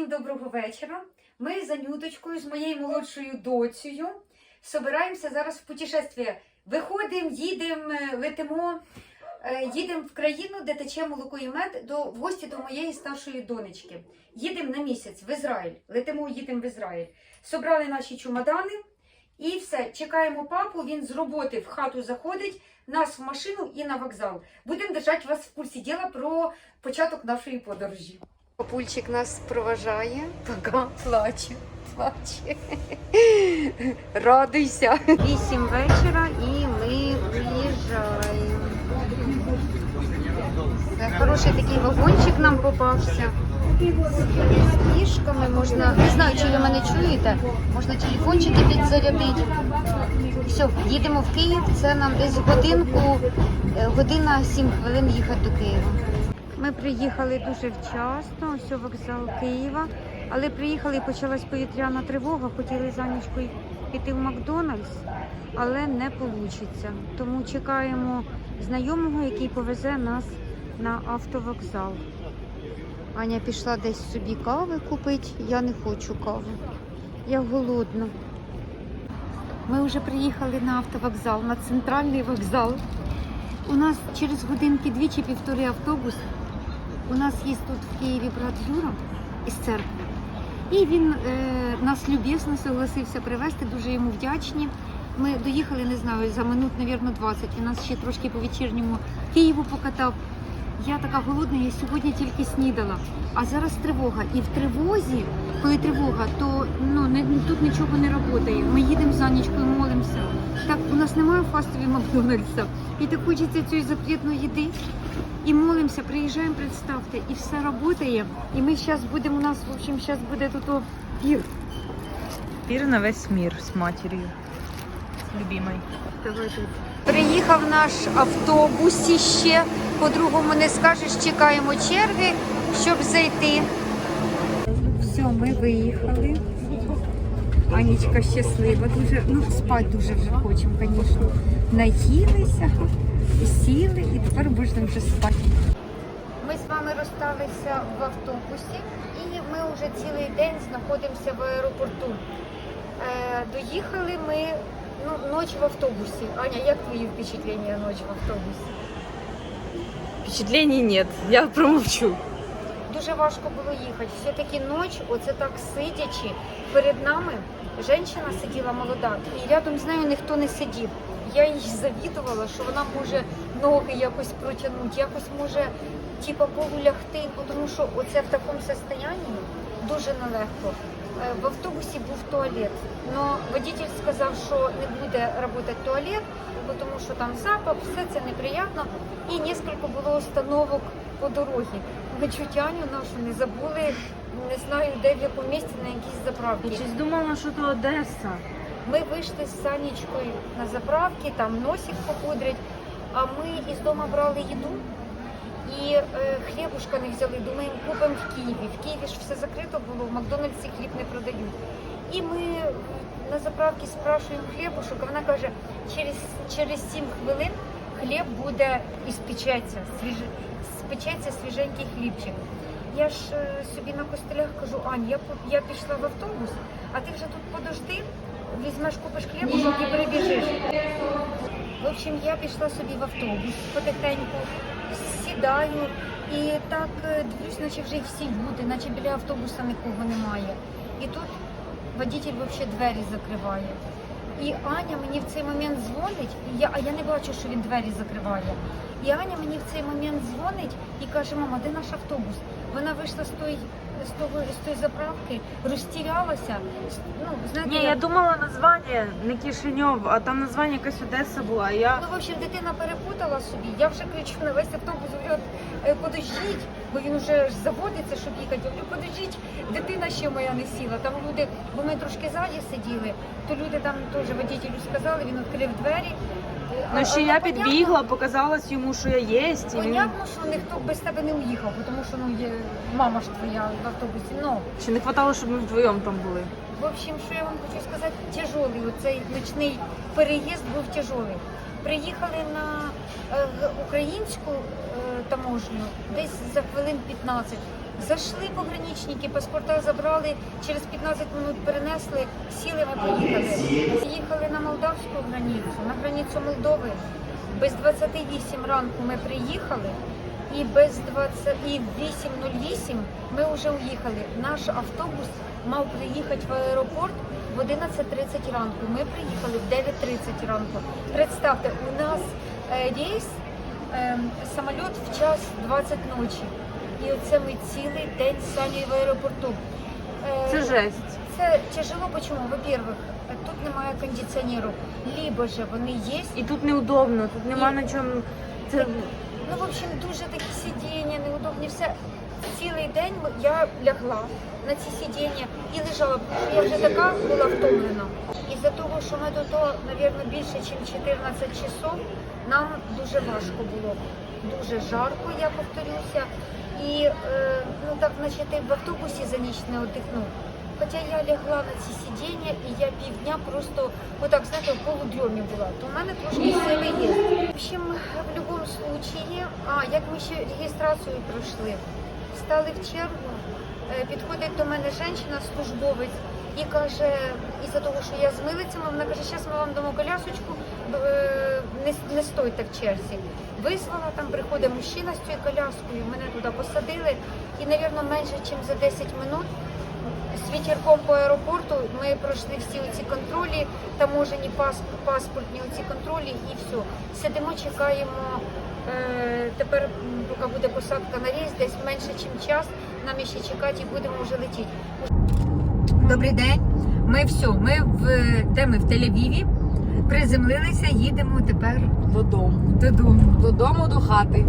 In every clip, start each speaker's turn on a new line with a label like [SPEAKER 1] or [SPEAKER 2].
[SPEAKER 1] Всім доброго вечора. Ми за Нюточкою з моєю молодшою доцею собираємося зараз в путешествие. Виходимо, їдемо, летимо, е, їдемо в країну, де тече молоко і мед, до, в гості до моєї старшої донечки. Їдемо на місяць в Ізраїль. Летимо, їдемо в Ізраїль. Собрали наші чемодани і все. Чекаємо папу. Він з роботи в хату заходить, нас в машину і на вокзал. Будемо держати вас в курсі діла про початок нашої подорожі. Папульчик нас проважає, пока плаче, плаче. Радуйся. Вісім вечора і ми виїжджаємо. Хороший такий вагончик нам попався. З книжками можна, не знаю, чи ви мене чуєте, можна телефончики підзарядити. Все, їдемо в Київ. Це нам десь годинку, е, година сім хвилин їхати до Києва. Ми приїхали дуже вчасно, ось вокзал Києва. Але приїхали і почалась повітряна тривога. Хотіли за нічкою піти в Макдональдс, але не вийде. Тому чекаємо знайомого, який повезе нас на автовокзал. Аня пішла десь собі кави купити. Я не хочу кави. Я голодна. Ми вже приїхали на автовокзал, на центральний вокзал. У нас через годинки дві чи півтори автобус. У нас є тут в Києві брат Юра із церкви. І він е, нас люб'язно согласився привезти, дуже йому вдячні. Ми доїхали, не знаю, за минут, мабуть, 20. Він нас ще трошки по вечірньому Києву покатав. Я така голодна, я сьогодні тільки снідала. А зараз тривога. І в тривозі, коли тривога, то ну не, тут нічого не працює. Ми їдемо за нічкою, молимося. Так у нас немає фастові Макдональдса. І так хочеться цієї запретної їди. І молимося, приїжджаємо, представте, і все працює. І ми зараз будемо у нас, в общем, зараз буде тут о, пір.
[SPEAKER 2] На весь мир с матерью. С любимой.
[SPEAKER 1] Приїхав наш автобус ще. По-другому не скажеш, чекаємо черги, щоб зайти. Все, ми виїхали. Анічка щаслива, дуже, ну спати дуже вже хочемо, звісно. Наїлися, сіли і тепер можна вже спати. Ми з вами розсталися в автобусі і ми вже цілий день знаходимося в аеропорту. Е, доїхали ми ну, ночь в автобусі. Аня, як твої впечатлення ночі в автобусі?
[SPEAKER 2] Впечатлений нет, я промолчу.
[SPEAKER 1] Дуже важко було їхати. Все-таки ніч, оце так сидячи, перед нами жінка сиділа молода, і рядом з нею ніхто не сидів. Я їй завідувала, що вона може ноги якось протягнути, якось може типа полулягти, тому що оце в такому стані дуже нелегко. Е, В автобусі був туалет, але водитель сказав, що не буде працювати туалет, тому що там запах, все це неприємно. І кілька було остановок по дорозі. Ми чуть Аню нашу не забули, не знаю де в якому місці на якійсь заправці.
[SPEAKER 2] Я щось думала, що то Одеса.
[SPEAKER 1] Ми вийшли з Санечкою на заправки, там носик попудрять, а ми із дому брали їду і е, хлібушка не взяли. Думаємо, купимо в Києві. В Києві ж все закрито було, в Макдональдсі хліб не продають. І ми на заправці спрашуємо хлібушок, а вона каже, через, через 7 хвилин хліб буде іспечеться, свіж... спечеться свіженький хлібчик. Я ж е, собі на костелях кажу, Ань, я, я пішла в автобус, а ти вже тут подожди, візьмеш, купиш хлібушок і прибіжиш. В общем, я пішла собі в автобус потихеньку, сідаю і так е, дивлюсь, наче вже всі люди, наче біля автобуса нікого немає. І тут водитель взагалі двері закриває. І Аня мені в цей момент дзвонить, я, а я не бачу, що він двері закриває. І Аня мені в цей момент дзвонить і каже, мама, де наш автобус? Вона вийшла з тої, з того, з тої заправки, розтірялася. Ну, знаєте,
[SPEAKER 2] Ні, я думала названня не Кишиньов, а там названня якась Одеса була. Я
[SPEAKER 1] Ну, в общем, дитина перепутала собі. Я вже кричу на весь автобус, говорю, «Е, подождіть, бо він вже ж заводиться, щоб їхати. Я Говорю, подождіть, дитина ще моя не сіла. Там люди, бо ми трошки ззаді сиділи, то люди там теж водителю сказали, він відкрив двері.
[SPEAKER 2] Ну ще я підбігла, показалось йому, що я єсть. І він
[SPEAKER 1] Понятно, що ніхто без тебе не уїхав, тому що ну є мама ж твоя в автобусі. Ну
[SPEAKER 2] ще не хватало, щоб ми вдвоєм там були.
[SPEAKER 1] В общем, що я вам хочу сказати, тяжелий оцей ночний переїзд був тяжелий. Приїхали на е, г- українську е, таможню десь за хвилин 15. Зайшли пограничники, паспорта забрали, через 15 минут перенесли, сіли, ми поїхали. Їхали на молдавську границю, на границю Молдови. Без 28 ранку ми приїхали, і без 20, і в 8.08 ми вже уїхали. Наш автобус мав приїхати в аеропорт в 11.30 ранку. Ми приїхали в 9.30 ранку. Представте, у нас е, рейс, е, самоліт в час 20 ночі. І оце ми цілий день з Санєю в аеропорту. Е,
[SPEAKER 2] Це жесть.
[SPEAKER 1] Це тяжело, почему? Во-первых, тут немає кондиціонеру. Либо же вони є,
[SPEAKER 2] І тут неудобно, тут нема на чому. Це
[SPEAKER 1] Ну, в общем, дуже такі сидіння, неудобні, все. Цілий день я лягла на ці сидіння і лежала, тому що я вже така була втомлена. Із-за того, що ми до того, мабуть, більше, ніж 14 часов, нам дуже важко було. Дуже жарко, я повторюся. І е, ну так, наче ти в автобусі за ніч не віддихнув. Хоча я лягла на ці сидіння і я півдня просто отак, знаєте, в полудрьомі була, то в мене трошки сили є. В общем, в будь-якому случаї, а як ми ще реєстрацію пройшли, стали в чергу, е, підходить до мене жінка, службовець, і каже, із-за того, що я з милицями, вона каже, зараз ми вам дамо колясочку, е, не, не стойте в черзі. Визвала, там приходить мужчина з цією коляскою, мене туди посадили, і, мабуть, менше, ніж за 10 минут з вітерком по аеропорту ми пройшли всі ці контролі, таможені пас- паспортні оці контролі і все. Сидимо, чекаємо. Е, тепер, поки буде посадка на рейс, десь менше, ніж час, нам ще чекати і будемо вже летіти. Добрий день. Ми все. Ми в де ми в Тель-Авіві. Приземлилися, їдемо тепер
[SPEAKER 2] додому.
[SPEAKER 1] додому.
[SPEAKER 2] Додому до хати.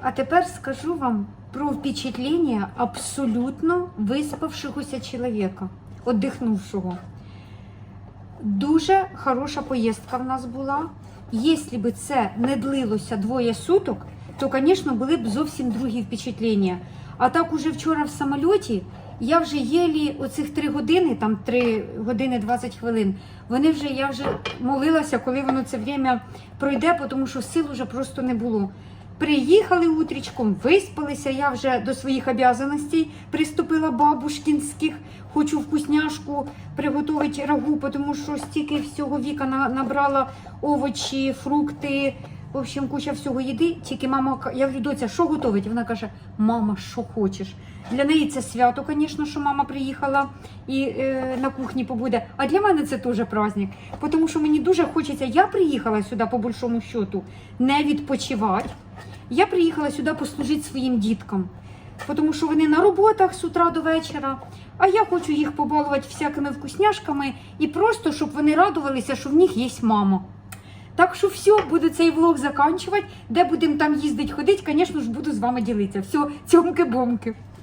[SPEAKER 1] А тепер скажу вам про впечатлення абсолютно виспавшогося чоловіка, віддихнувшого. Дуже хороша поїздка в нас була. Якщо б це не длилося двоє суток, то, звісно, були б зовсім другі впечатлення. А так уже вчора в самольоті я вже єлі оцих три години, там 3 години 20 хвилин, вони вже я вже молилася, коли воно це время пройде, тому що сил вже просто не було. Приїхали утрічком, виспалися. Я вже до своїх обов'язаностей приступила бабушкінських. Хочу вкусняшку приготувати рагу, тому що стільки всього віка набрала овочі, фрукти. В общем, куча всього їди. Тільки мама я говорю, доця, що готовить? Вона каже: Мама, що хочеш. Для неї це свято, звісно, що мама приїхала і е, на кухні побуде. А для мене це теж праздник. Тому що мені дуже хочеться. Я приїхала сюди по большому счету не відпочивати. Я приїхала сюди послужити своїм діткам, тому що вони на роботах з утра до вечора. А я хочу їх побалувати всякими вкусняшками і просто, щоб вони радувалися, що в них є мама. Так що все, буду цей влог заканчувати. Де будемо там їздити, ходити, звісно ж, буду з вами ділитися. Все, цьомки-бомки.